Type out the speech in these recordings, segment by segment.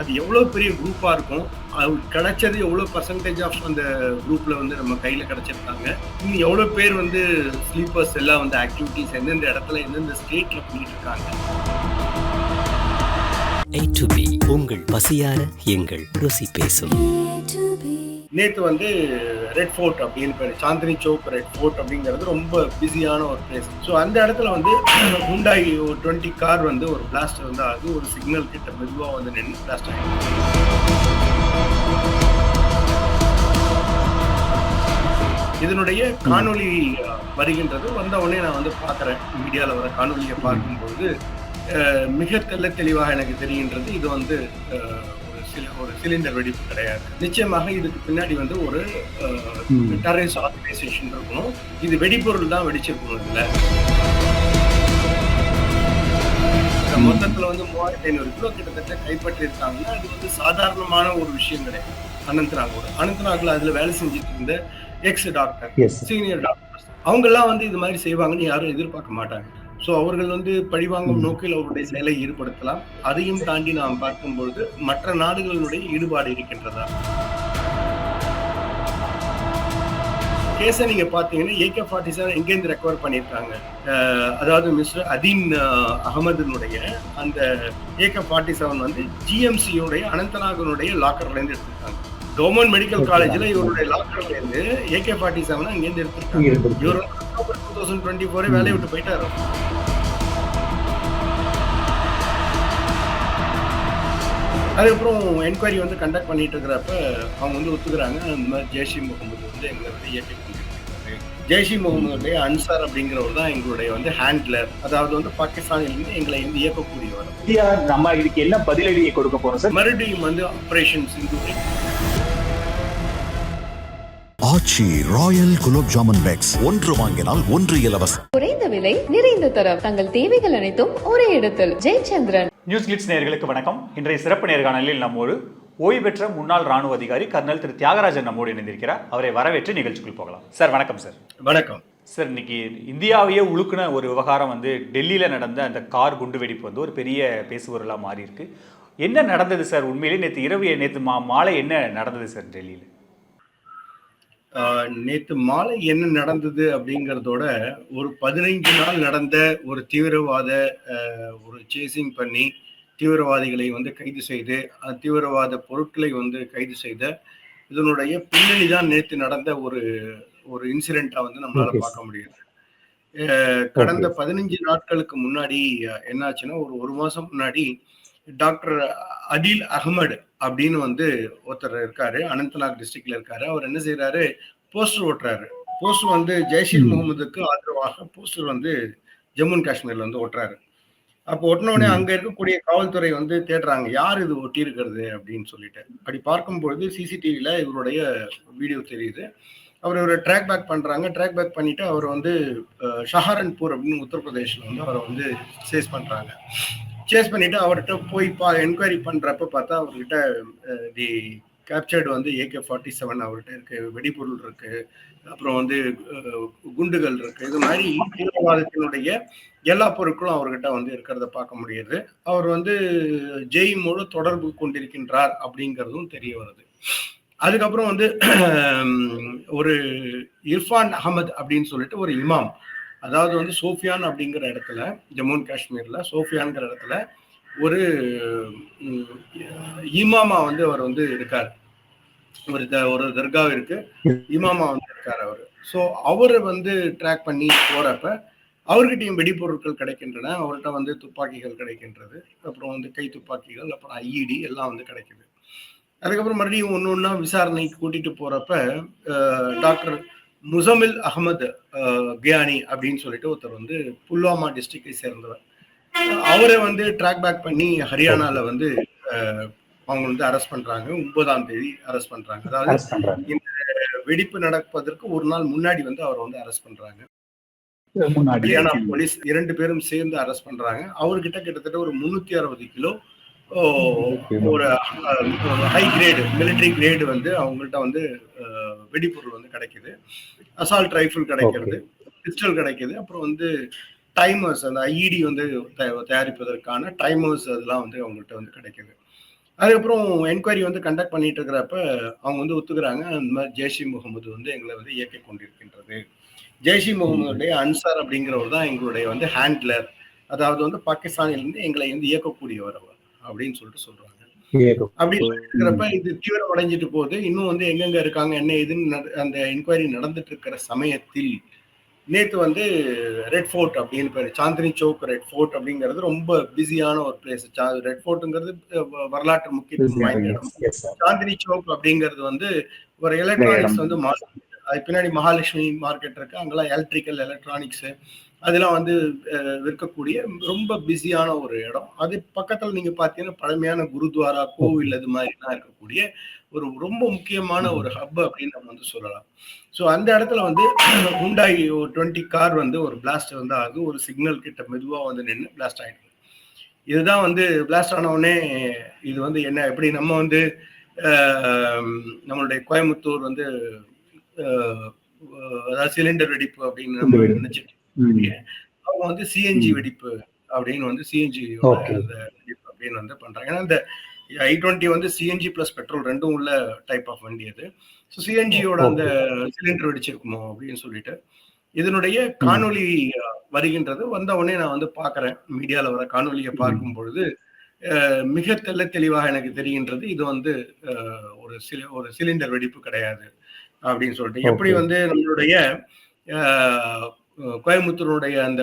அது எவ்வளோ பெரிய குரூப்பாக இருக்கும்? அவங்களுக்கு கிடைச்சது எவ்வளோ பர்சன்டேஜ் ஆஃப் அந்த குரூப்பில் வந்து நம்ம கையில் கிடச்சிருக்காங்க? இன்னும் எவ்வளோ பேர் வந்து ஸ்லீப்பர்ஸ் எல்லாம் வந்து ஆக்டிவிட்டீஸ் எந்தெந்த இடத்துல எந்தெந்த ஸ்டேட்டில் பண்ணிட்டு இருக்காங்க? To B. உங்கள் பசியார எங்கள் ருசி பேசும். நேத்து வந்து ரெட் ஃபோர்ட் அப்படின்னு பேர் சாந்தினி சௌக் ரெட் ஃபோர்ட் அப்படிங்கிறது ரொம்ப பிஸியான ஒரு பிளேஸ் ஸோ அந்த இடத்துல வந்து ஹுண்டாய் ஒரு டுவெண்ட்டி கார் வந்து ஒரு பிளாஸ்ட் வந்து அது ஒரு சிக்னல் கிட்ட மெதுவாக வந்து நின்று பிளாஸ்ட் ஆகிடுச்சு இதனுடைய அஹ், வருகின்றது. வந்த உடனே நான் வந்து பார்க்குறேன் மீடியாவில் வர காணொலியை பார்க்கும்போது மிக தெள்ள தெளிவாக எனக்கு தெரிகின்றது. இது வந்து ஒரு சில ஒரு சிலிண்டர் வெடிப்பு கிடையாது. நிச்சயமாக இதுக்கு பின்னாடி வந்து ஒரு டெரரிஸ்ட் ஆர்கனைசேஷன் இருக்கணும் இது வெடிப்பொருள் தான் வெடிச்சிருக்கணும் இதுல. மொத்தத்துல வந்து மூவாயிரத்தி ஐநூறு கிலோ கிட்டத்தட்ட கைப்பற்றி இருக்காங்கன்னா அது வந்து சாதாரணமான ஒரு விஷயம் கிடையாது. அனந்தநாகோட. அனந்தநாக்ல அதுல வேலை செஞ்சுட்டு இருந்த எக்ஸ் டாக்டர் சீனியர் டாக்டர்ஸ் அவங்க எல்லாம் வந்து இது மாதிரி செய்வாங்கன்னு யாரும் எதிர்பார்க்க மாட்டாங்க. ஸோ அவர்கள் வந்து பழிவாங்கும். நோக்கில் அவருடைய செயலை ஈடுபடுத்தலாம். அதையும் தாண்டி நாம் பார்க்கும்பொழுது மற்ற நாடுகளினுடைய ஈடுபாடு இருக்கின்றதா? கேஸை நீங்க பாத்தீங்கன்னா ஏகே ஃபார்ட்டி செவன் எங்கேருந்து ரெக்கவர் பண்ணியிருக்காங்க? அதாவது மிஸ்டர் அதீன் அகமதுனுடைய அந்த ஏகே ஃபார்ட்டி செவன் வந்து ஜிஎம்சியோடைய அனந்தநாகனுடைய லாக்கர்ல இருந்து எடுத்திருக்காங்க கவர்மெண்ட் மெடிக்கல். காலேஜ்ல இவருடைய லாக்கர்ல இருந்து ஏகே ஃபார்ட்டி செவன் அங்கேருந்து எடுத்திருக்காங்க. இவர் அக்டோபர் டூ தௌசண்ட் டுவெண்ட்டி ஃபோரே வேலையை விட்டு போயிட்டாரு. அதுக்கப்புறம் என்கொயரி வந்து கண்டக்ட் பண்ணிட்டு இருக்கிறப்ப அவங்க வந்து ஒத்துக்கிறாங்க. இந்த மாதிரி ஜெய்ஷி முகமது வந்து எங்களை வந்து இயக்கி கொண்டிருக்கிறாரு. ஜெய்ஷி முகமதுடைய அன்சார் அப்படிங்கிறவர் தான் எங்களுடைய வந்து ஹேண்ட்லர் அதாவது வந்து பாகிஸ்தானிலிருந்து எங்களை வந்து இயக்கக்கூடியவர். இந்தியா நம்ம இதுக்கு என்ன பதிலடியை கொடுக்க போறோம் சார்? மறுபடியும் வந்து operation Sindhu Aachi royal gulab jamun packs. ஒன்று வாங்கினால் ஒன்று இலவசம். குறைந்த விலை நிறைந்த தரம். தங்கள் தேவைகள் அனைத்தும் ஒரே இடத்தில். ஜெயச்சந்திரன். நியூஸ் கிளிட்ஸ் நேயர்களுக்கு வணக்கம். இன்றைய சிறப்பு நேர்காணலில் நம்மோடு ஓய்வு பெற்ற முன்னாள் ராணுவ அதிகாரி கர்னல் திரு தியாகராஜன் நம்மோடு இணைந்திருக்கிறார். அவரை வரவேற்று நிகழ்ச்சிக்குள் போகலாம். சார் வணக்கம் சார். வணக்கம். சார் இன்னைக்கு இந்தியாவையே உழுக்குன ஒரு விவகாரம் வந்து டெல்லியில் நடந்த அந்த கார் குண்டு வெடிப்பு வந்து ஒரு பெரிய பேசுபொருளாக மாறி இருக்கு என்ன நடந்தது சார்? உண்மையிலே நேற்று இரவு நேற்று மா மாலை என்ன நடந்தது சார் டெல்லியில்? ஆஹ் நேத்து மாலை என்ன நடந்தது அப்படிங்கறதோட ஒரு பதினைஞ்சு நாள் நடந்த ஒரு தீவிரவாத ஒரு சேசிங் பண்ணி தீவிரவாதிகளை வந்து கைது செய்து தீவிரவாத பொருட்களை வந்து கைது செய்த இதனுடைய பின்னணி தான் நேத்து நடந்த ஒரு ஒரு இன்சிடென்ட்டா வந்து நம்மளால. பார்க்க முடியுது ஆஹ், கடந்த பதினஞ்சு நாட்களுக்கு முன்னாடி என்னாச்சுன்னா ஒரு ஒரு மாசம் முன்னாடி டாக்டர் அடில் அகமது அப்படின்னு வந்து ஒருத்தர் இருக்காரு அனந்தநாக் டிஸ்ட்ரிக்ட்ல இருக்காரு. அவர் என்ன செய்யறாரு போஸ்டர் ஓட்டுறாரு. போஸ்டர் வந்து ஜெய்ஷீர். முகமதுக்கு ஆதரவாக போஸ்டர் வந்து ஜம்மு அண்ட் காஷ்மீர்ல வந்து ஒட்டுறாரு அப்போ ஒட்டின உடனே ம். அங்க இருக்கக்கூடிய காவல்துறை வந்து தேடுறாங்க யார் இது ஒட்டி இருக்கிறது அப்படின்னு சொல்லிட்டு. அப்படி பார்க்கும்பொழுது சிசிடிவில இவருடைய வீடியோ தெரியுது. அவர் ஒரு ட்ராக் பேக் பண்றாங்க. ட்ராக் பேக் பண்ணிட்டு அவர் வந்து ஷஹாரன்பூர் அப்படின்னு உத்தரப்பிரதேஷ்ல வந்து அவரை வந்து சேஸ் பண்றாங்க. சேஸ் பண்ணிட்டு அவர்கிட்ட போய் பா என்கொயரி பண்றப்ப பார்த்தா அவர்கிட்ட தி கேப்சர்டு வந்து ஏகே ஃபார்ட்டி செவன் அவர்கிட்ட இருக்கு வெடிபொருள் இருக்கு அப்புறம் வந்து குண்டுகள் இருக்கு. இது மாதிரி தீவிரவாதத்தினுடைய எல்லா பொருட்களும் அவர்கிட்ட வந்து இருக்கிறத பார்க்க முடியுது. அவர் வந்து ஜெயிமோடு தொடர்பு கொண்டிருக்கின்றார் அப்படிங்கிறதும் தெரிய வருது. அதுக்கப்புறம் வந்து ஒரு இர்ஃபான் அகமது அப்படின்னு சொல்லிட்டு ஒரு இமாம் அதாவது வந்து சோஃபியான் அப்படிங்கிற இடத்துல ஜம்மு அண்ட் காஷ்மீர்ல சோஃபியான்ங்கிற இடத்துல ஒரு இமாமா வந்து அவர் வந்து இருக்கார். ஒரு த- ஒரு தர்கா இருக்கு. இமாமா வந்து இருக்கார் அவர். ஸோ அவரை வந்து ட்ராக் பண்ணி போறப்ப அவர்கிட்டயும் வெடிப்பொருட்கள் கிடைக்கின்றன. அவர்கிட்ட வந்து துப்பாக்கிகள் கிடைக்கின்றது. அப்புறம் வந்து கை துப்பாக்கிகள் அப்புறம் ஐஇடி எல்லாம் வந்து கிடைக்குது. அதுக்கப்புறம் மறுபடியும் ஒன்று ஒன்றா விசாரணைக்கு கூட்டிட்டு போறப்ப டாக்டர் முசமில் அகமது கியானி அப்படின்னு சொல்லிட்டு ஒருத்தர் வந்து புல்வாமா டிஸ்ட்ரிக்டை சேர்ந்தவர். அவரை வந்து ட்ராக் பேக் பண்ணி ஹரியானால வந்து அவங்க வந்து அரெஸ்ட் பண்றாங்க. ஒன்பதாம் தேதி அரெஸ்ட் பண்றாங்க. அதாவது பண்றாங்க. வெடிப்பு நடப்பதற்கு ஒரு நாள் முன்னாடி வந்து அவரை வந்து அரெஸ்ட் பண்றாங்க. ஹரியானா போலீஸ் இரண்டு பேரும் சேர்ந்து அரெஸ்ட் பண்றாங்க. அவர்கிட்ட கிட்டத்தட்ட ஒரு முன்னூத்தி அறுபது கிலோ ஒரு ஹை கிரேடு மிலிட்டரி கிரேடு வந்து அவங்கள்ட்ட வந்து அஹ், வெடிபொருள் வந்து கிடைக்குது. அசால்ட் ரைஃபிள் கிடைக்கிறது பிஸ்டல் கிடைக்குது. அப்புறம் வந்து டைமர்ஸ் அந்த ஐஇடி வந்து தயா- தயாரிப்பதற்கான டைமர்ஸ் அதெல்லாம் வந்து அவங்கள்ட்ட வந்து கிடைக்குது. அதுக்கப்புறம் என்கொயரி வந்து கண்டக்ட் பண்ணிட்டு இருக்கிறப்ப அவங்க வந்து ஒத்துக்கிறாங்க. அந்த மாதிரி ஜெய்ஷி முகமது வந்து எங்களை வந்து இயக்கிக் கொண்டிருக்கின்றது. ஜெய்ஷி முகமதுடைய அன்சார் அப்படிங்கிறவர் தான் எங்களுடைய வந்து ஹேண்ட்லர் அதாவது வந்து பாகிஸ்தானிலிருந்து எங்களை வந்து இயக்கக்கூடியவர் அவர். அப்படின்னு சொல்லிட்டு சொல்றாங்க. அப்படி இருக்கிறப்ப இது தீவிரம் அடைஞ்சிட்டு போகுது. இன்னும் வந்து எங்கெங்க இருக்காங்க என்ன ஏதுன்னு அந்த என்கொயரி நடந்துட்டு இருக்கிற சமயத்தில் நேத்து வந்து ரெட் ஃபோர்ட் அப்படின்னு பேரு சாந்தினி சௌக் ரெட் ஃபோர்ட் அப்படிங்கிறது ரொம்ப பிஸியான ஒரு பிளேஸ் ரெட் ஃபோர்ட்டுங்கிறது வரலாற்று முக்கியத்துவம் வாய்ந்த இடம். சாந்தினி சௌக் அப்படிங்கிறது வந்து ஒரு எலக்ட்ரானிக்ஸ் வந்து பின்னாடி மகாலட்சுமி மார்க்கெட் இருக்கு. அங்கெல்லாம் எலக்ட்ரிக்கல் எலக்ட்ரானிக்ஸ் அதெல்லாம் வந்து விற்கக்கூடிய ரொம்ப பிஸியான ஒரு இடம் அது பக்கத்துல நீங்க பாத்தீங்கன்னா பழமையான குருத்வாரா கோவில் அது மாதிரிலாம் இருக்கக்கூடிய ஒரு ரொம்ப முக்கியமான ஒரு ஹப் அப்படின்னு நம்ம வந்து சொல்லலாம் ஸோ அந்த இடத்துல வந்து ஹுண்டாய் ஒரு டுவெண்ட்டி கார் வந்து ஒரு பிளாஸ்ட் வந்து ஆகுது ஒரு சிக்னல் கிட்ட மெதுவா வந்து நின்று பிளாஸ்ட் ஆயிடுது இதுதான் வந்து பிளாஸ்ட் ஆன உடனே இது வந்து என்ன எப்படி நம்ம வந்து நம்மளுடைய கோயம்புத்தூர் வந்து அதாவது சிலிண்டர் வெடிப்பு அப்படின்னு நம்ம. நினைச்சிட்டு. அவங்க வந்து சிஎன்ஜி. வெடிப்பு அப்படின்னு வந்து சிஎன்ஜி வெடிப்பு அப்படின்னு வந்து பண்றாங்க. ஏன்னா இந்த ஐ டுவெண்ட்டி வந்து சிஎன்ஜி பிளஸ் பெட்ரோல் ரெண்டும் உள்ள டைப் ஆஃப் வண்டி அது. ஸோ சிஎன்ஜியோட அந்த சிலிண்டர் வெடிச்சிருக்குமோ அப்படின்னு சொல்லிட்டு இதனுடைய அஹ், வருகின்றது. வந்த உடனே நான் வந்து பார்க்கறேன். மீடியால வர காணொலியை பார்க்கும் பொழுது மிக தெள்ள தெளிவாக எனக்கு தெரிகின்றது. இது வந்து ஒரு சில ஒரு சிலிண்டர் வெடிப்பு கிடையாது அப்படின்னு சொல்லிட்டு. எப்படி. வந்து நம்மளுடைய கோயம்புத்தூருடைய அந்த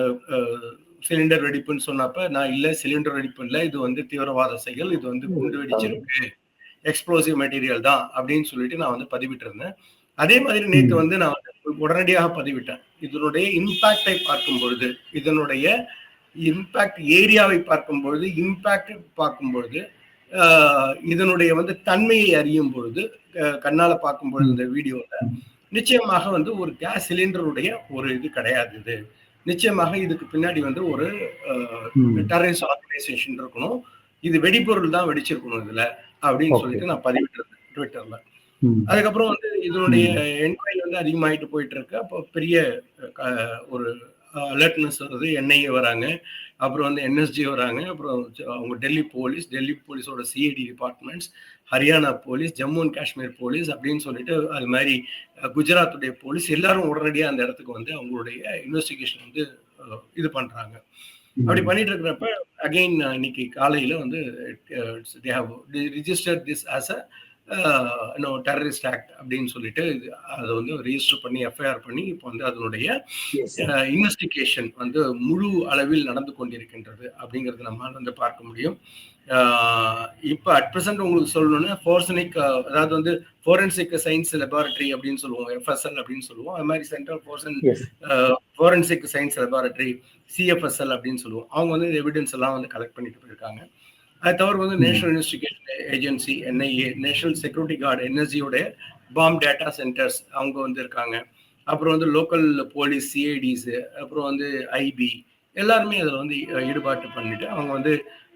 சிலிண்டர் வெடிப்புன்னு சொன்னப்ப நான் இல்ல சிலிண்டர் வெடிப்பு இல்ல இது வந்து தீவிரவாத செயல் இது வந்து குண்டு வெடிச்சிருக்கு எக்ஸ்ப்ளோசிவ் மெட்டீரியல் தான் அப்படின்னு சொல்லிட்டு நான் வந்து பதிவிட்டு இருந்தேன் அதே மாதிரி ம். வந்து நான் உடனடியாக பதிவிட்டேன். இதனுடைய இம்பாக்டை பார்க்கும் பொழுது இதனுடைய இம்பாக்ட் ஏரியாவை பார்க்கும் பொழுது இம்பாக்ட் பார்க்கும் பொழுது இதனுடைய வந்து தன்மையை அறியும் பொழுது கண்ணால பார்க்கும் பொழுது இந்த வீடியோல நிச்சயமாக வந்து ஒரு கேஸ் சிலிண்டருடைய ஒரு இது கிடையாது இது. நிச்சயமாக இதுக்கு பின்னாடி வந்து ஒரு. டெரரிஸ்ட் ஆர்கனைசேஷன் இருக்கணும். இது வெடிபொருள் தான் வெடிச்சிருக்கணும் இதுல அப்படின்னு. சொல்லிட்டு நான் பதிவிட்டிருந்தேன் ட்விட்டர்ல. அதுக்கப்புறம் வந்து இதனுடைய என்கொயரி வந்து அதிகமாயிட்டு போயிட்டு இருக்கு அப்போ பெரிய ஒரு அலர்ட்னஸ் வருது. என்ஐஏ வராங்க. அப்புறம் வந்து என்எஸ்ஜி வராங்க. அப்புறம் அவங்க டெல்லி போலீஸ் டெல்லி போலீஸோட CID departments Haryana police Jammu and Kashmir police அப்படின்னு சொல்லிட்டு அது மாதிரி குஜராத்துடைய போலீஸ் எல்லாரும் உடனடியாக அந்த இடத்துக்கு வந்து அவங்களுடைய இன்வெஸ்டிகேஷன் வந்து இது பண்றாங்க. அப்படி பண்ணிட்டு இருக்கிறப்ப அகைன் இன்னைக்கு காலையில வந்து they have register this as a terrorist act அப்படின்னு சொல்லிட்டு அதை வந்து ரெஜிஸ்டர் பண்ணி எஃப்ஐஆர் பண்ணி இப்போ வந்து அதனுடைய. இன்வெஸ்டிகேஷன் வந்து முழு அளவில் நடந்து கொண்டிருக்கின்றது அப்படிங்கிறது நம்மால் வந்து பார்க்க முடியும். இப்போ அட் ப்ரெசென்ட் உங்களுக்கு சொல்லணும்னா ஃபோர்சனிக் அதாவது வந்து ஃபோரன்சிக் சயின்ஸ் லெபார்டரி அப்படின்னு சொல்லுவோம் எஃப்எஸ்எல் அப்படின்னு சொல்லுவோம். அது மாதிரி சென்ட்ரல் ஃபோர்சன். ஃபோரன்சிக் சயின்ஸ் லெபார்டரி சிஎஃப்எஸ்எல் அப்படின்னு சொல்லுவோம். அவங்க வந்து எவிடன்ஸ் எல்லாம் வந்து கலெக்ட் பண்ணிட்டு போயிருக்காங்க. அது தவிர வந்து national investigation agency NIA national security guard என்எஸ்ஜியோட bomb data centres அவங்க வந்து இருக்காங்க. அப்புறம் வந்து லோக்கல் போலீஸ் சிஐடிஸ் அப்புறம் வந்து ஐபி எல்லாருமே அதில் வந்து ஈடுபாட்டு பண்ணிட்டு அவங்க வந்து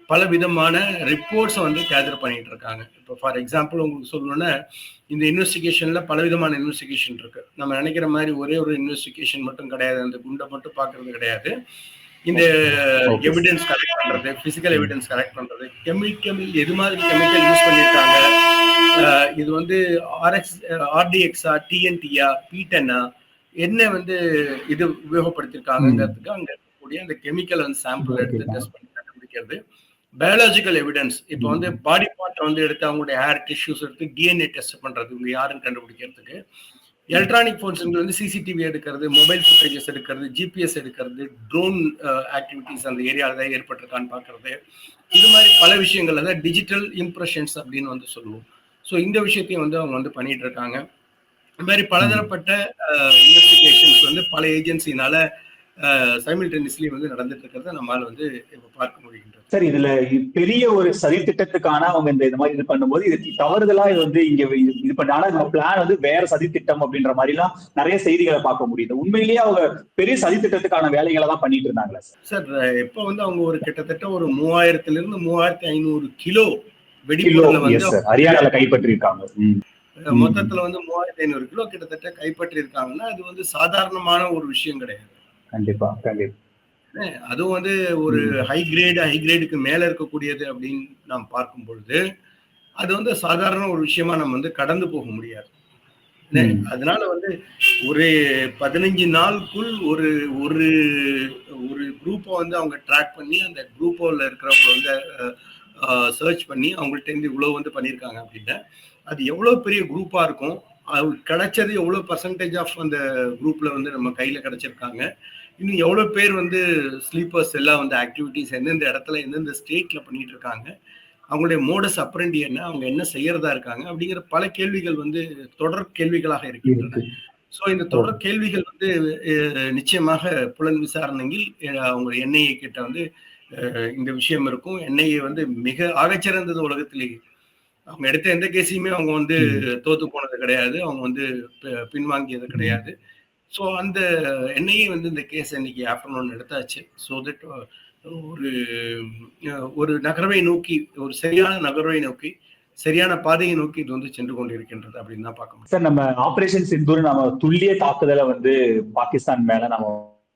பல விதமான ரிப்போர்ட்ஸை வந்து கேதர் பண்ணிட்டு இருக்காங்க இப்போ ஃபார் எக்ஸாம்பிள் உங்களுக்கு சொல்லணும்னா இந்த இன்வெஸ்டிகேஷன்ல பல விதமான இன்வெஸ்டிகேஷன் இருக்கு. நம்ம நினைக்கிற மாதிரி ஒரே ஒரு இன்வெஸ்டிகேஷன் மட்டும் கிடையாது. அந்த குண்டை மட்டும் பார்க்கிறது கிடையாது. இந்த. எவிடன்ஸ் கலெக்ட் பண்றது பிசிக்கல் எவிடன்ஸ் கலெக்ட் பண்றது கெமிக்கல் எது மாதிரி கெமிக்கல் யூஸ் பண்ணியிருக்காங்க இது வந்து ஆர்எக்ஸ் ஆர்டிஎக்ஸா டிஎன்டியா பீட்டனா என்ன வந்து இது உபயோகப்படுத்திருக்காங்கிறதுக்கு அங்க இருக்கக்கூடிய அந்த கெமிக்கல் வந்து சாம்பிள் எடுத்து. டெஸ்ட் பண்ணி கண்டுபிடிக்கிறது. பயாலஜிக்கல் எவிடன்ஸ் இப்போ வந்து பாடி பார்ட் வந்து எடுத்து அவங்களுடைய ஹேர் டிஷ்யூஸ் எடுத்து டிஎன்ஏ டெஸ்ட் பண்றது இவங்க யாருன்னு கண்டுபிடிக்கிறதுக்கு. எலக்ட்ரானிக் ஃபோன்ஸ் வந்து சிசிடிவி எடுக்கிறது மொபைல் ஃபுட்டேஜஸ் எடுக்கிறது ஜிபிஎஸ் எடுக்கிறது ட்ரோன் ஆக்டிவிட்டிஸ் அந்த ஏரியாவில் தான் ஏற்பட்டிருக்கான்னு பார்க்கறது. இது மாதிரி பல விஷயங்கள் அதாவது டிஜிட்டல் இம்ப்ரெஷன்ஸ் அப்படின்னு வந்து சொல்லுவோம். ஸோ இந்த விஷயத்தையும் வந்து அவங்க வந்து பண்ணிட்டு இருக்காங்க. இந்த மாதிரி பலதரப்பட்ட இன்வெஸ்டிகேஷன்ஸ் வந்து பல ஏஜென்சினால சைமில்டேனியஸ்லி வந்து நடந்துட்டு இருக்கிறத நம்மால் வந்து இப்போ பார்க்க முடிகின்றது. சார் இதுல பெரிய ஒரு சதி திட்டத்துக்கான அவங்க இந்த இது மாதிரி இது பண்ணும்போது இது தவறுதலா இது வந்து இங்க இது பண்ண ஆனா பிளான் வந்து வேற சதி திட்டம் அப்படின்ற மாதிரி எல்லாம் நிறைய செய்திகளை பார்க்க முடியுது. உண்மையிலேயே அவங்க பெரிய சதி திட்டத்துக்கான வேலைகளை தான் பண்ணிட்டு இருந்தாங்களா சார்? சார் இப்போ வந்து அவங்க ஒரு கிட்டத்தட்ட ஒரு மூவாயிரத்துல இருந்து மூவாயிரத்தி ஐநூறு கிலோ வெடிபொருளை வந்து ஹரியானால கைப்பற்றி இருக்காங்க மொத்தத்துல வந்து மூவாயிரத்தி ஐநூறு கிலோ கிட்டத்தட்ட கைப்பற்றி இருக்காங்கன்னா அது வந்து சாதாரணமான ஒரு விஷயம் கிடையாது. கண்டிப்பா கண்டிப்பா. அதுவும் வந்து ஒரு ஹை கிரேடு ஹை கிரேடுக்கு மேல இருக்கக்கூடியது அப்படின்னு நாம் பார்க்கும் பொழுது அது வந்து சாதாரண ஒரு விஷயமா நம்ம வந்து கடந்து போக முடியாது. அதனால வந்து ஒரு பதினஞ்சு நாளுக்குள் ஒரு ஒரு ஒரு குரூப்பை வந்து அவங்க ட்ராக் பண்ணி அந்த குரூப்பில் இருக்கிறவங்க வந்து சர்ச் பண்ணி அவங்கள்ட்ட இருந்து இவ்வளவு வந்து பண்ணியிருக்காங்க அப்படின்னா அது எவ்வளவு பெரிய குரூப்பா இருக்கும் அது கிடைச்சது எவ்வளவு பர்சன்டேஜ் ஆஃப் அந்த குரூப்ல வந்து நம்ம கையில கிடைச்சிருக்காங்க இன்னும் எவ்வளவு பேர் வந்து ஸ்லீப்பர்ஸ் எல்லாம் வந்து ஆக்டிவிட்டிஸ் எந்தெந்த இடத்துல எந்தெந்த ஸ்டேட்ல பண்ணிட்டு இருக்காங்க அவங்களுடைய மோடஸ் அப்ரண்டி என்ன அவங்க என்ன செய்யறதா இருக்காங்க அப்படிங்கிற பல கேள்விகள் வந்து தொடர் கேள்விகளாக இருக்கின்றன. இருக்கு. ஸோ இந்த தொடர் கேள்விகள் வந்து நிச்சயமாக புலன் விசாரணையில் அவங்க என்ஐஏ கிட்ட வந்து இந்த விஷயம் இருக்கும். என்ஐஏ வந்து மிக ஆகச்சிறந்தது உலகத்திலேயே அவங்க எடுத்த எந்த கேஸையுமே அவங்க வந்து தோத்து போனது கிடையாது. அவங்க வந்து பின்வாங்கியது கிடையாது. ஸோ அந்த என்னையும் வந்து இந்த கேஸ் இன்னைக்கு ஆஃப்டர்நூன் எடுத்தாச்சு. ஸோ தட் uh, ஒரு uh, ஒரு நகர்வை நோக்கி ஒரு சரியான நகர்வை நோக்கி சரியான பாதையை நோக்கி இது வந்து சென்று கொண்டிருக்கின்றது அப்படின்னு தான் பார்க்க முடியும். சார் நம்ம ஆபரேஷன் சிந்தூர் நம்ம துல்லிய தாக்குதலை வந்து பாகிஸ்தான் மேல நம்ம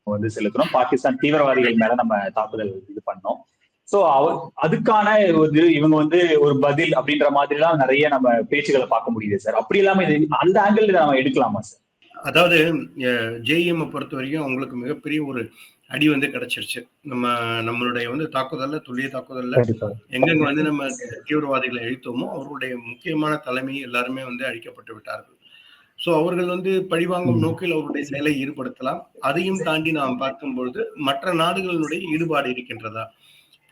வந்து செலுத்துறோம். பாகிஸ்தான் தீவிரவாதிகள் மேல நம்ம தாக்குதல் இது பண்ணோம். சோ அவ அதுக்கான ஒரு இவங்க வந்து ஒரு பதில் அப்படின்ற மாதிரி எல்லாம் நிறைய நம்ம பேச்சுகளை பார்க்க முடியுது சார் அப்படி இல்லாம இது அந்த ஆங்கிள் நம்ம எடுக்கலாமா சார் அதாவது ஜேஎம் பொறுத்த வரைக்கும் அவங்களுக்கு மிகப்பெரிய ஒரு அடி வந்து கிடைச்சிருச்சு. நம்ம நம்மளுடைய வந்து தாக்குதல்ல துல்லிய தாக்குதல்ல எங்கெங்க வந்து நம்ம தீவிரவாதிகளை அழித்தோமோ அவர்களுடைய முக்கியமான தலைமை எல்லாருமே வந்து அழிக்கப்பட்டு விட்டார்கள். ஸோ அவர்கள் வந்து பழிவாங்கும். நோக்கில் அவருடைய செயலை ஈடுபடுத்தலாம். அதையும் தாண்டி நாம் பார்க்கும் பொழுது மற்ற நாடுகளுடைய ஈடுபாடு இருக்கின்றதா?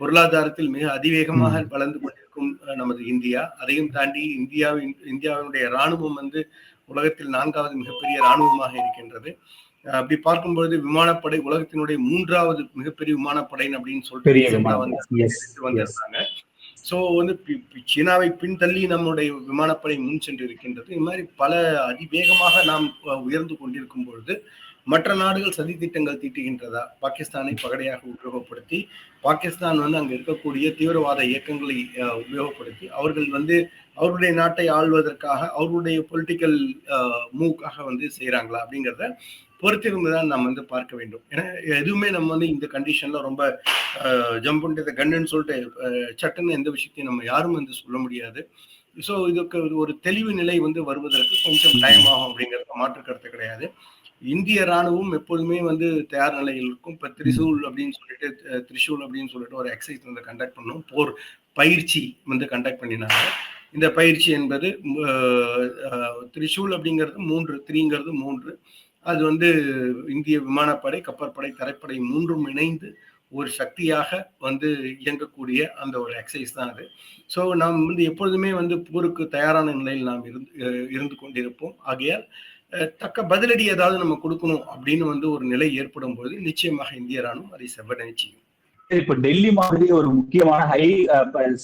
பொருளாதாரத்தில் மிக அதிவேகமாக வளர்ந்து கொண்டிருக்கும் நமது இந்தியா அதையும் தாண்டி இந்தியாவின் இந்தியாவினுடைய ராணுவம் வந்து உலகத்தில் நான்காவது மிகப்பெரிய ராணுவமாக இருக்கின்றது. அப்படி பார்க்கும்பொழுது விமானப்படை உலகத்தினுடைய மூன்றாவது மிகப்பெரிய விமானப்படைன்னு அப்படின்னு சொல்லிட்டு பெரிய recent ஆ விமானம். வந்து Yes, எடுத்து வந்திருக்காங்க. ஸோ வந்து சீனாவை பின்தள்ளி நம்முடைய விமானப்படை முன் சென்று இருக்கின்றது இது மாதிரி பல அதிவேகமாக நாம் உயர்ந்து கொண்டிருக்கும் பொழுது மற்ற நாடுகள் சதி திட்டங்கள் தீட்டுகின்றதா? பாகிஸ்தானை பகடையாக உபயோகப்படுத்தி பாகிஸ்தான் வந்து அங்க இருக்கக்கூடிய தீவிரவாத இயக்கங்களை உபயோகப்படுத்தி அவர்கள் வந்து அவருடைய நாட்டை ஆள்வதற்காக அவருடைய பொலிட்டிக்கல் மூவ்க்காக வந்து செய்றாங்களா அப்படிங்கிறத பொறுத்திருந்து தான் நாம் வந்து பார்க்க வேண்டும். ஏன்னா எதுவுமே நம்ம வந்து இந்த கண்டிஷன்ல ரொம்ப ஜம்ப் பண்ணிட்டு கண்ணுன்னு சொல்லிட்டு சட்டுன்னு எந்த விஷயத்தையும் நம்ம யாரும் வந்து சொல்ல முடியாது. ஸோ இதுக்கு ஒரு- தெளிவு நிலை வந்து வருவதற்கு கொஞ்சம் டைம் ஆகும் அப்படிங்கிறது மாற்று கருத்து கிடையாது. இந்திய ராணுவம் எப்பொழுதுமே வந்து தயார் நிலையில் இருக்கும். இப்போ திரிசூல் அப்படின்னு சொல்லிட்டு திரிசூல் அப்படின்னு சொல்லிட்டு ஒரு எக்ஸசைஸ் வந்து கண்டக்ட் பண்ணோம். போர் பயிற்சி வந்து கண்டக்ட் பண்ணினாங்க. இந்த பயிற்சி என்பது திரிசூல் அப்படிங்கிறது மூன்று த்ரீங்கிறது மூன்று. அது வந்து இந்திய விமானப்படை கப்பற்படை தரைப்படை மூன்றும் இணைந்து ஒரு சக்தியாக வந்து இயங்கக்கூடிய அந்த ஒரு எக்ஸசைஸ் தான் அது. ஸோ நாம் வந்து எப்பொழுதுமே வந்து போருக்கு தயாரான நிலையில் நாம் இருந்து இருந்து கொண்டிருப்போம். ஆகையால் தக்க பதிலடி ஏதாவது நம்ம கொடுக்கணும் அப்படின்னு வந்து ஒரு நிலை ஏற்படும் போது நிச்சயமாக இந்திய ராணுவம் அதை செவ்வடை செய்யும். இப்ப டெல்லி மாதிரி ஒரு முக்கியமான ஹை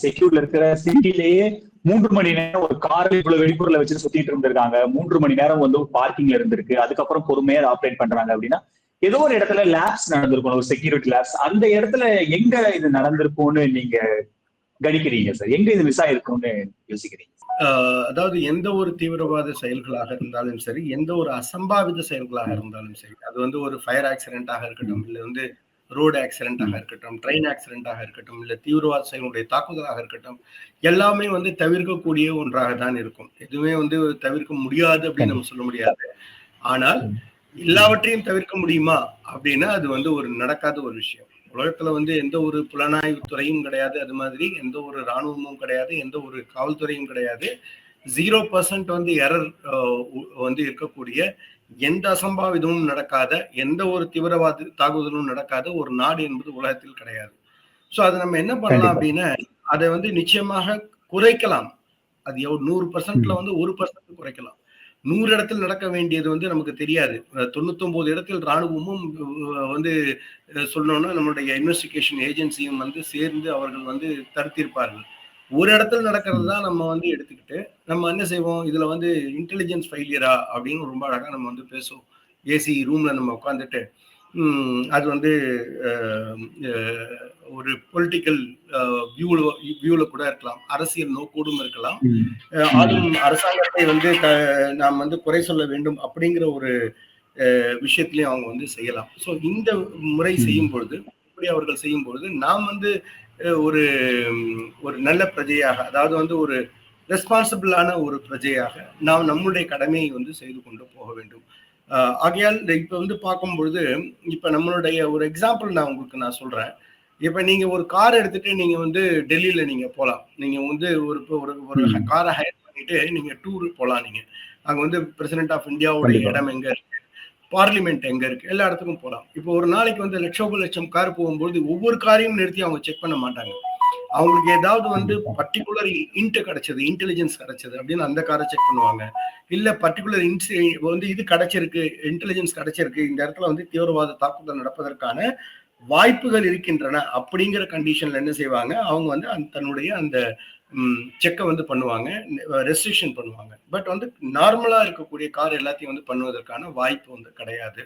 செக்யூர்ல இருக்கிற சிட்டிலேயே மூன்று மணி நேரம் ஒரு கார் இவ்வளவு வெடிப்பொருளை வச்சு சுத்திட்டு இருந்திருக்காங்க. மூன்று மணி நேரம் வந்து பார்க்கிங்ல இருந்திருக்கு. அதுக்கப்புறம் பொறுமையா ஆப்ரேட் பண்றாங்க அப்படின்னா ஏதோ ஒரு இடத்துல லேப்ஸ் நடந்திருக்கும் ஒரு செக்யூரிட்டி லேப்ஸ் அந்த இடத்துல எங்க இது நடந்திருக்கும்னு நீங்க கணிக்கிறீங்க சார் எங்க இது மிஸ் ஆயிருக்கும்னு யோசிக்கிறீங்க? அதாவது எந்த ஒரு தீவிரவாத செயல்களாக இருந்தாலும் சரி எந்த ஒரு அசம்பாவித செயல்களாக இருந்தாலும் சரி அது வந்து ஒரு ஃபயர் ஆக்சிடென்ட்டாக இருக்கட்டும் இல்லை வந்து ரோடு ஆக்சிடென்ட்டாக இருக்கட்டும் ட்ரெயின் ஆக்சிடென்ட்டாக இருக்கட்டும் இல்லை தீவிரவாத செயலுடைய தாக்குதலாக இருக்கட்டும் எல்லாமே வந்து தவிர்க்கக்கூடிய ஒன்றாக தான் இருக்கும். எதுவுமே வந்து தவிர்க்க முடியாது அப்படின்னு நம்ம சொல்ல முடியாது. ஆனால் எல்லாவற்றையும் தவிர்க்க முடியுமா அப்படின்னா அது வந்து ஒரு நடக்காத ஒரு விஷயம். உலகத்துல வந்து எந்த ஒரு புலனாய்வு துறையும் கிடையாது. அது மாதிரி எந்த ஒரு ராணுவமும் கிடையாது. எந்த ஒரு காவல்துறையும் கிடையாது. ஜீரோ பர்சன்ட் வந்து எரர் வந்து இருக்கக்கூடிய எந்த அசம்பாவிதமும் நடக்காத எந்த ஒரு தீவிரவாத தாக்குதலும் நடக்காத ஒரு நாடு என்பது உலகத்தில் கிடையாது. ஸோ அதை நம்ம என்ன பண்ணலாம் அப்படின்னா அதை வந்து நிச்சயமாக குறைக்கலாம். அது எவ்வளவு நூறு பர்சன்ட்ல வந்து ஒரு பர்சன்ட் குறைக்கலாம். நூறு இடத்தில் நடக்க வேண்டியது வந்து நமக்கு தெரியாது. தொண்ணூத்தொன்பது இடத்தில் ராணுவமும் வந்து சொல்லணும்னா நம்மளுடைய இன்வெஸ்டிகேஷன் ஏஜென்சியும் வந்து சேர்ந்து அவர்கள் வந்து தடுத்திருப்பார்கள். ஒரு இடத்துல நடக்கிறது தான் நம்ம வந்து எடுத்துக்கிட்டு நம்ம என்ன செய்வோம்? இதுல வந்து இன்டெலிஜென்ஸ் ஃபெயிலியரா அப்படின்னு ரொம்ப அழகா நம்ம வந்து பேசுவோம். ஏசி ரூம்ல நம்ம உட்காந்துட்டு அது வந்து ஒரு பொலிட்டிக்கல் வியூல வியூல கூட இருக்கலாம். அரசியல் நோக்கோடும் இருக்கலாம். ஆளும் அரசாங்கத்தை வந்து நாம் வந்து குறை சொல்ல வேண்டும் அப்படிங்கிற ஒரு விஷயத்திலையும் அவங்க வந்து செய்யலாம். ஸோ இந்த முறை செய்யும் பொழுது இப்படி அவர்கள் செய்யும் பொழுது நாம் வந்து ஒரு ஒரு நல்ல பிரஜையாக அதாவது வந்து ஒரு ரெஸ்பான்சிபிளான ஒரு பிரஜையாக நாம் நம்முடைய கடமையை வந்து செய்து கொண்டு போக வேண்டும். ஆகையால் இப்ப வந்து பார்க்கும் பொழுது இப்ப நம்மளுடைய ஒரு எக்ஸாம்பிள் நான் உங்களுக்கு நான் சொல்றேன். இப்ப நீங்க ஒரு கார் எடுத்துட்டு நீங்க வந்து டெல்லியில நீங்க போலாம். நீங்க வந்து ஒரு இப்ப ஒரு ஒரு. காரை ஹையர் பண்ணிட்டு நீங்க டூர் போலாம் நீங்க. அங்க வந்து பிரசிடென்ட் ஆஃப் இந்தியாவுடைய கண்டிப்பா. இடம் எங்க இருக்கு? பார்லிமெண்ட் எங்க இருக்கு? எல்லா இடத்துக்கும் போகலாம் இப்போ ஒரு நாளைக்கு வந்து லட்சோப லட்சம் கார் போகும்போது ஒவ்வொரு காரையும் நிறுத்தி அவங்க செக் பண்ண மாட்டாங்க. அவங்களுக்கு ஏதாவது வந்து பர்டிகுலர் இன்ட் கிடைச்சது இன்டெலிஜென்ஸ் கிடைச்சது அப்படின்னு அந்த காரை செக் பண்ணுவாங்க. இல்ல பர்டிகுலர் இன்ஸ் வந்து இது கிடைச்சிருக்கு இன்டெலிஜென்ஸ் கிடைச்சிருக்கு இந்த இடத்துல வந்து தீவிரவாத தாக்குதல் நடப்பதற்கான வாய்ப்புகள் இருக்கின்றன அப்படிங்கிற கண்டிஷன்ல என்ன செய்வாங்க? அவங்க வந்து அந்த தன்னுடைய அந்த செக்கை வந்து பண்ணுவாங்க ரெஸ்ட்ரிக்ஷன் பண்ணுவாங்க. பட் வந்து நார்மலா இருக்கக்கூடிய கார் எல்லாத்தையும் வந்து பண்ணுவதற்கான வாய்ப்பு வந்து கிடையாது.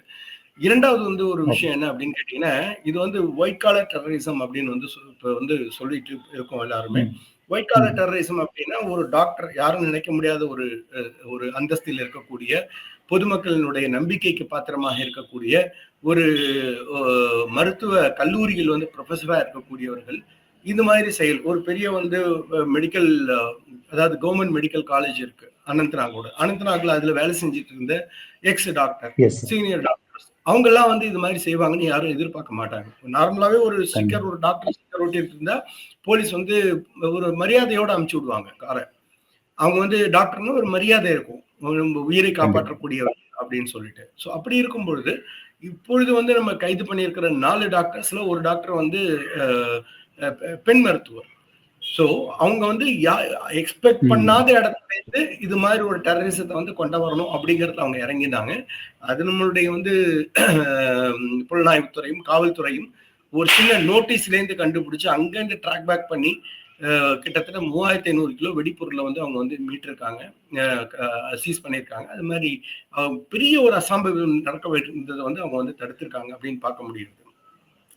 இரண்டாவது வந்து ஒரு விஷயம் என்ன அப்படின்னு கேட்டீங்கன்னா இது வந்து ஒயிட் காலர் டெரரிசம் அப்படின்னு வந்து இப்ப வந்து சொல்லிட்டு இருக்கோம் எல்லாருமே. ஒயிட் காலர் டெரரிசம் அப்படின்னா ஒரு டாக்டர் யாரும் நினைக்க முடியாத ஒரு ஒரு அந்தஸ்தில் இருக்கக்கூடிய பொதுமக்களினுடைய நம்பிக்கைக்கு பாத்திரமாக இருக்கக்கூடிய ஒரு மருத்துவ கல்லூரியில் வந்து ப்ரொஃபஸரா இருக்கக்கூடியவர்கள் இது மாதிரி செயல். ஒரு பெரிய வந்து மெடிக்கல் அதாவது கவர்மெண்ட் மெடிக்கல் காலேஜ் இருக்கு அனந்தநாகோட. அனந்தநாக்ல அதுல வேலை செஞ்சுட்டு இருந்த எக்ஸ் டாக்டர் சீனியர் டாக்டர்ஸ் அவங்க எல்லாம் வந்து இது மாதிரி செய்வாங்கன்னு யாரும் எதிர்பார்க்க மாட்டாங்க. நார்மலாவே ஒரு ஸ்டிக்கர் ஒரு டாக்டர் ஸ்டிக்கர் ஒட்டிட்டு இருந்தா போலீஸ் வந்து ஒரு மரியாதையோட அமுச்சு விடுவாங்க காரை. அவங்க வந்து டாக்டர்னு ஒரு மரியாதை இருக்கும். நம்ம உயிரை காப்பாற்றக்கூடியவர் அப்படின்னு சொல்லிட்டு. ஸோ அப்படி இருக்கும் பொழுது இப்பொழுது வந்து நம்ம கைது பண்ணியிருக்கிற நாலு டாக்டர்ஸ்ல ஒரு டாக்டர் வந்து பெண் மருத்துவர். ஸோ அவங்க வந்து எக்ஸ்பெக்ட். பண்ணாத இடத்துல இருந்து இது மாதிரி ஒரு டெரரிசத்தை வந்து கொண்டு வரணும் அப்படிங்கறதுல அவங்க இறங்கினாங்க. அது நம்மளுடைய வந்து புலனாய்வுத்துறையும் காவல்துறையும் ஒரு சின்ன நோட்டீஸ்ல இருந்து கண்டுபிடிச்சு அங்கிருந்து ட்ராக் பேக் பண்ணி கிட்டத்தட்ட மூவாயிரத்தி ஐநூறு கிலோ வெடிப்பொருளை வந்து அவங்க வந்து மீட்டிருக்காங்க. சீஸ் பண்ணியிருக்காங்க. அது மாதிரி பெரிய ஒரு அசம்பவம் நடக்க இருந்ததை வந்து அவங்க வந்து தடுத்திருக்காங்க அப்படின்னு பார்க்க முடியுது.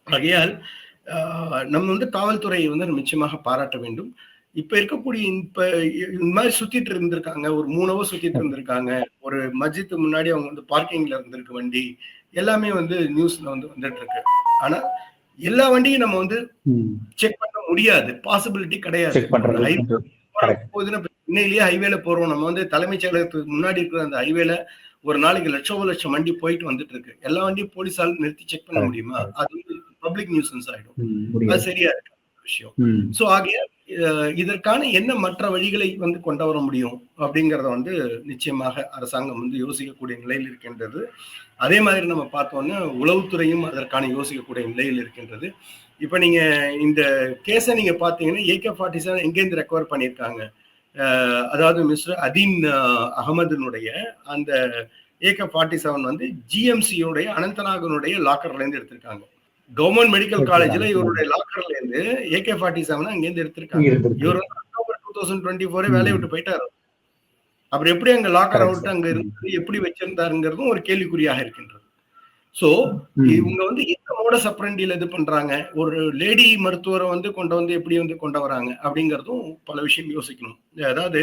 ஆகையால் நம்ம வந்து காவல்துறையை வந்து நிச்சயமாக பாராட்ட வேண்டும். இப்ப இருக்கக்கூடிய இப்ப இந்த மாதிரி சுத்திட்டு இருந்திருக்காங்க. ஒரு மூணு ஹவர் சுத்திட்டு இருந்திருக்காங்க. ஒரு மஸ்ஜித் முன்னாடி அவங்க வந்து பார்க்கிங்ல இருந்திருக்கு வண்டி எல்லாமே வந்து நியூஸ்ல வந்து வந்துட்டு இருக்கு. ஆனா எல்லா வண்டியும் நம்ம வந்து செக் பண்ண முடியாது. பாசிபிலிட்டி கிடையாது. சென்னையிலேயே ஹைவேல போறோம். நம்ம வந்து தலைமைச் செயலகத்துக்கு முன்னாடி இருக்கிற அந்த ஹைவேல ஒரு நாளைக்கு லட்சம் லட்சம் வண்டி போயிட்டு வந்துட்டு இருக்கு. எல்லா வண்டியும் போலீஸால் நிறுத்தி செக் பண்ண. முடியுமா? அது பப்ளிக் நியூசன்ஸ் ஆயிடும். அது சரியா இருக்கு விஷயம். சோ ஆகிய இதற்கான என்ன மற்ற வழிகளை வந்து கொண்டு வர முடியும் அப்படிங்கறத வந்து நிச்சயமாக அரசாங்கம் வந்து யோசிக்கக்கூடிய நிலையில் இருக்கின்றது. அதே மாதிரி நம்ம பார்த்தோம்னா உளவுத்துறையும் அதற்கான யோசிக்கக்கூடிய நிலையில் இருக்கின்றது. இப்ப நீங்க இந்த கேஸை நீங்க பாத்தீங்கன்னா ஏகே ஃபார்ட்டி செவன் எங்கேருந்து ரெக்கவர் பண்ணியிருக்காங்க? அதாவது மிஸ்டர் அதீன் அகமதுனுடைய அந்த ஏகே ஃபார்ட்டி செவன் வந்து ஜிஎம்சியோடைய அனந்தநாகனுடைய லாக்கர்ல இருந்து எடுத்திருக்காங்க. கவர்மெண்ட் மெடிக்கல் காலேஜ்ல இவருடைய லாக்கர்ல இருந்து ஏகே ஃபார்ட்டி செவன் அங்கேருந்து எடுத்திருக்காங்க. இவர் வந்து அக்டோபர் டூ தௌசண்ட் டுவெண்ட்டி ஃபோரே வேலையை விட்டு போயிட்டாரு. அப்புறம் எப்படி அங்க லாக்கர் அவுட். அங்க இருந்து எப்படி வச்சிருந்தாருங்கிறதும் ஒரு கேள்விக்குறியாக இருக்கின்றது. சோ. இவங்க வந்து எந்த மோட சப்ரண்டியில இது பண்றாங்க? ஒரு லேடி மருத்துவரை வந்து கொண்டு வந்து எப்படி வந்து கொண்டு வராங்க? அப்படிங்கறதும் பல விஷயம் யோசிக்கணும். அதாவது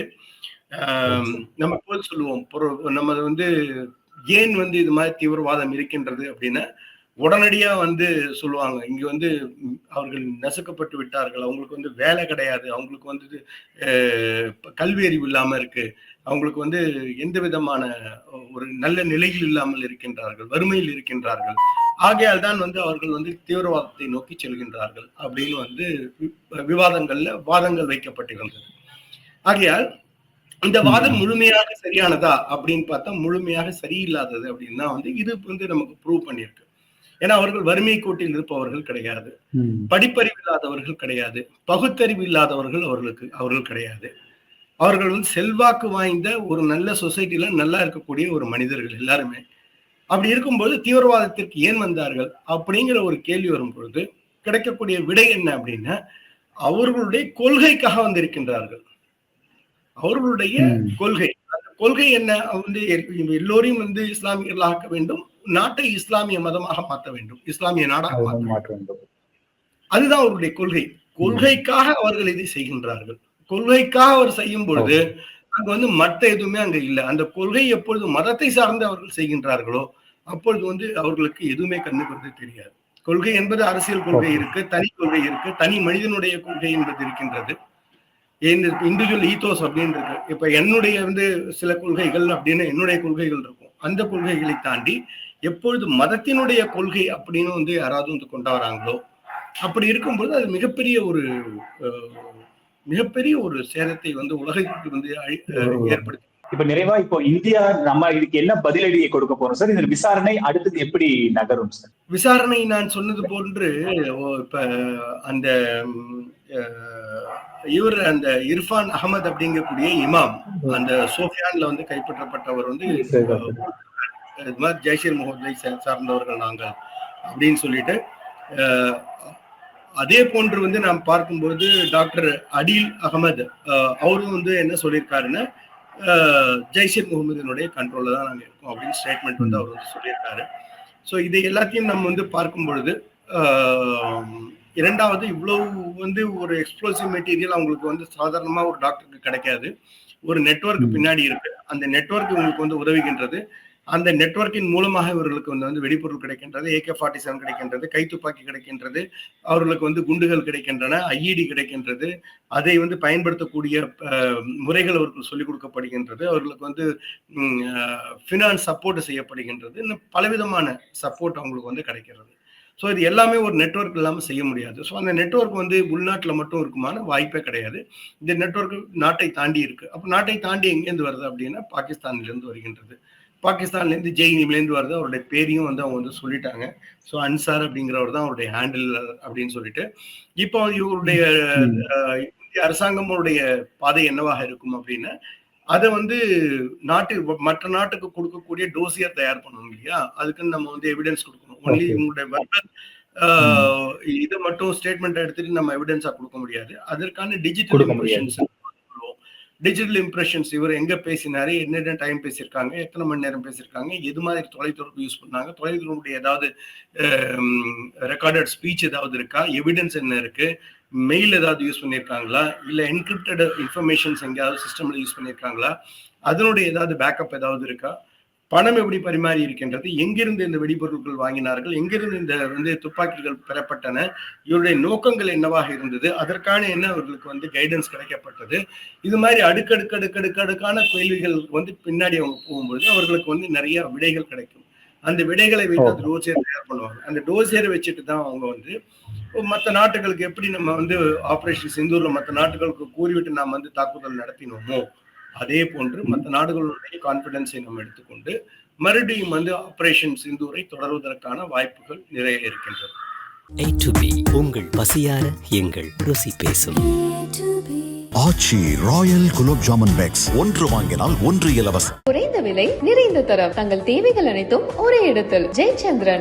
நம்ம எப்போது சொல்லுவோம். நம்ம வந்து ஏன் வந்து இது மாதிரி தீவிரவாதம் இருக்கின்றது அப்படின்னா உடனடியா வந்து சொல்லுவாங்க. இங்க வந்து அவர்கள் நசுக்கப்பட்டு விட்டார்கள். அவங்களுக்கு வந்து வேலை கிடையாது. அவங்களுக்கு வந்து கல்வி அறிவு இல்லாம இருக்கு. அவங்களுக்கு வந்து எந்த விதமான ஒரு நல்ல நிலையில் இல்லாமல் இருக்கின்றார்கள். வறுமையில் இருக்கின்றார்கள். ஆகையால் தான் வந்து அவர்கள் வந்து தீவிரவாதத்தை நோக்கி செல்கின்றார்கள் அப்படின்னு வந்து வி- விவாதங்கள்ல வாதங்கள் வைக்கப்பட்டிருந்தது ஆகையால் இந்த வாதம் முழுமையாக சரியானதா அப்படின்னு பார்த்தா முழுமையாக சரியில்லாதது அப்படின்னா வந்து இது வந்து நமக்கு ப்ரூவ் பண்ணியிருக்கு. ஏன்னா அவர்கள் வறுமை கோட்டில் இருப்பவர்கள் கிடையாது. படிப்பறிவு இல்லாதவர்கள் கிடையாது. பகுத்தறிவு இல்லாதவர்கள் அவர்களுக்கு அவர்கள் கிடையாது. அவர்கள் வந்து செல்வாக்கு வாய்ந்த ஒரு நல்ல சொசைட்டில நல்லா இருக்கக்கூடிய ஒரு மனிதர்கள் எல்லாருமே. அப்படி இருக்கும்போது தீவிரவாதத்திற்கு ஏன் வந்தார்கள்? அப்படிங்கிற ஒரு கேள்வி வரும் பொழுது கிடைக்கக்கூடிய விடை என்ன அப்படின்னா அவர்களுடைய கொள்கைக்காக வந்திருக்கின்றார்கள். அவர்களுடைய. கொள்கை. அந்த கொள்கை என்ன? வந்து எல்~ எல்லோரையும் வந்து இஸ்லாமியர்கள் ஆக்க வேண்டும். நாட்டை இஸ்லாமிய மதமாக மாற்ற வேண்டும். இஸ்லாமிய நாடாக மாற்ற வேண்டும். மாற்ற அதுதான் அவருடைய கொள்கை. கொள்கைக்காக அவர்கள் இதை செய்கின்றார்கள். கொள்கைக்காக அவர் செய்யும் பொழுது அங்க வந்து மத்த எதுவுமே அங்க இல்லை. அந்த கொள்கை எப்பொழுது மதத்தை சார்ந்து அவர்கள் செய்கின்றார்களோ அப்பொழுது வந்து அவர்களுக்கு எதுவுமே கண்ணுக்கு தெரியாது. கொள்கை என்பது அரசியல் கொள்கை. இருக்கு தனி கொள்கை இருக்கு தனி மனிதனுடைய கொள்கை என்பது இருக்கின்றது. இண்டிவிஜுவல் ஈத்தோஸ் அப்படின்னு இருக்கு. இப்ப என்னுடைய வந்து சில கொள்கைகள் அப்படின்னு என்னுடைய கொள்கைகள் இருக்கும். அந்த கொள்கைகளை தாண்டி எப்பொழுது மதத்தினுடைய கொள்கை அப்படின்னு வந்து யாராவது வந்து கொண்டாடுறாங்களோ அப்படி இருக்கும்போது அது மிகப்பெரிய ஒரு மிகப்பெரிய ஒரு சேதத்தை வந்து உலகத்துக்கு வந்து ஏற்படுத்தி இப்ப நிறைவா இப்போ இந்தியா நம்ம இதுக்கு என்ன பதிலடியை கொடுக்க போறோம்? சார் இந்த விசாரணை அடுத்தது எப்படி நகரும் சார்? விசாரணை நான் சொன்னது போன்று இப்ப அந்த இவர் அந்த இர்ஃபான் அகமது அப்படிங்கக்கூடிய இமாம் அந்த சோஃபியான்ல வந்து கைப்பற்றப்பட்டவர் வந்து இது மாதிரி ஜெய்ஷிர் முகமதை சார்ந்தவர்கள் நாங்கள் அப்படின்னு சொல்லிட்டு அதே போன்று வந்து நாம் பார்க்கும்போது டாக்டர் அடில் அகமது அவரும் வந்து என்ன சொல்லியிருக்காருன்னா ஜெய்ஷிர் முகமதினுடைய கண்ட்ரோல்ல தான் நாங்கள் இருக்கோம் அப்படின்னு ஸ்டேட்மெண்ட் வந்து அவர் வந்து சொல்லியிருக்காரு. ஸோ இதை எல்லாத்தையும் நம்ம வந்து பார்க்கும் பொழுது இரண்டாவது இவ்வளவு வந்து ஒரு எக்ஸ்ப்ளோசிவ் மெட்டீரியல் அவங்களுக்கு வந்து சாதாரணமா ஒரு டாக்டருக்கு கிடைக்காது. ஒரு நெட்வொர்க் ம். பின்னாடி இருக்கு. அந்த நெட்வொர்க் உங்களுக்கு வந்து உதவுகின்றது. அந்த நெட்வொர்க்கின் மூலமாக இவர்களுக்கு வந்து வந்து வெடிபொருள் கிடைக்கின்றது ஏகே ஃபார்ட்டி செவன் கிடைக்கின்றது கைத்துப்பாக்கி கிடைக்கின்றது அவர்களுக்கு வந்து குண்டுகள் கிடைக்கின்றன ஐஇடி கிடைக்கின்றது அதை வந்து பயன்படுத்தக்கூடிய முறைகள் அவர்களுக்கு சொல்லிக் கொடுக்கப்படுகின்றது அவர்களுக்கு வந்து ஃபினான்ஸ் சப்போர்ட் செய்யப்படுகின்றது இன்னும் பலவிதமான சப்போர்ட் அவங்களுக்கு வந்து கிடைக்கிறது. ஸோ இது எல்லாமே ஒரு நெட்வொர்க் இல்லாமல் செய்ய முடியாது. ஸோ அந்த நெட்வொர்க் வந்து உள்நாட்டில் மட்டும் இருக்குமான வாய்ப்பே கிடையாது. இந்த நெட்வொர்க் நாட்டை தாண்டி இருக்கு. அப்போ நாட்டை தாண்டி எங்கேருந்து வருது அப்படின்னா பாகிஸ்தான்லேருந்து வருகின்றது. பாகிஸ்தான்லேருந்து ஜெய்னிலேருந்து வருது அவருடைய பேரையும் வந்து அவங்க வந்து சொல்லிட்டாங்க. ஸோ அன்சார் அப்படிங்கிறவர் தான் அவருடைய ஹேண்டில் அப்படின்னு சொல்லிட்டு. இப்போ இவருடைய அரசாங்கமுடைய பாதை என்னவாக இருக்கும் அப்படின்னா அதை வந்து நாட்டு மற்ற நாட்டுக்கு கொடுக்கக்கூடிய டோசியர் தயார் பண்ணணும் இல்லையா? அதுக்குன்னு நம்ம வந்து எவிடன்ஸ் கொடுக்கணும். ஒன்லி. இவங்களுடைய இதை மட்டும் ஸ்டேட்மெண்ட் எடுத்துட்டு நம்ம எவிடன்ஸா கொடுக்க முடியாது. அதற்கான டிஜிட்டல் டிஜிட்டல் இம்ப்ரெஷன்ஸ் இவர் எங்க பேசினாரு என்னென்ன டைம் பேசியிருக்காங்க எத்தனை மணி நேரம் பேசியிருக்காங்க எது மாதிரி தொலைத்தொடர்பு யூஸ் பண்ணாங்க தொலைத்தொடர்புடைய ஏதாவது ரெக்கார்டட் ஸ்பீச் ஏதாவது இருக்கா எவிடன்ஸ் என்ன இருக்கு மெயில் ஏதாவது யூஸ் பண்ணியிருக்காங்களா இல்லை என்கிரிப்டட் இன்ஃபர்மேஷன்ஸ் எங்கேயாவது சிஸ்டம்ல யூஸ் பண்ணியிருக்காங்களா அதனுடைய ஏதாவது பேக்கப் ஏதாவது இருக்கா? பணம் எப்படி பரிமாறி இருக்கின்றது எங்கிருந்து இந்த வெடிபொருட்கள் வாங்கினார்கள் எங்கிருந்து இந்த வந்து துப்பாக்கிகள் பெறப்பட்டன இவருடைய நோக்கங்கள் என்னவாக இருந்தது அதற்கான என்ன அவர்களுக்கு வந்து கைடன்ஸ் கிடைக்கப்பட்டது இது மாதிரி அடுக்கடுக்கு அடுக்கடுக்கு அடுக்கான கேள்விகள் வந்து பின்னாடி அவங்க போகும்போது அவர்களுக்கு வந்து நிறைய விடைகள் கிடைக்கும். அந்த விடைகளை வைத்து டோசியர் தயார் பண்ணுவாங்க. அந்த டோசியரை வச்சுட்டு தான் அவங்க வந்து மற்ற நாட்டுகளுக்கு எப்படி நம்ம வந்து ஆபரேஷன் சிந்தூர்ல மற்ற நாட்டுகளுக்கு கூறிவிட்டு நாம் வந்து தாக்குதல் நடத்தினோமோ அதே போன்று மற்ற நாடுகளுடைய கான்பிடன்ஸை நம்ம எடுத்துக்கொண்டு மறுபடியும் வந்து ஆபரேஷன் சிந்தூரை தொடர்வதற்கான வாய்ப்புகள் நிறைய இருக்கின்றது. A to B உங்கள் பசியார எங்கள் ருசி பேசும். ஆச்சி ராயல் குலோப் ஜாமுன் பேக்ஸ் ஒன்று வாங்கினால் ஒன்று இலவசம். குறைந்த விலை நிறைந்த தரம். தங்கள் தேவைகள் அனைத்தும் ஒரே இடத்தில். ஜெயச்சந்திரன்.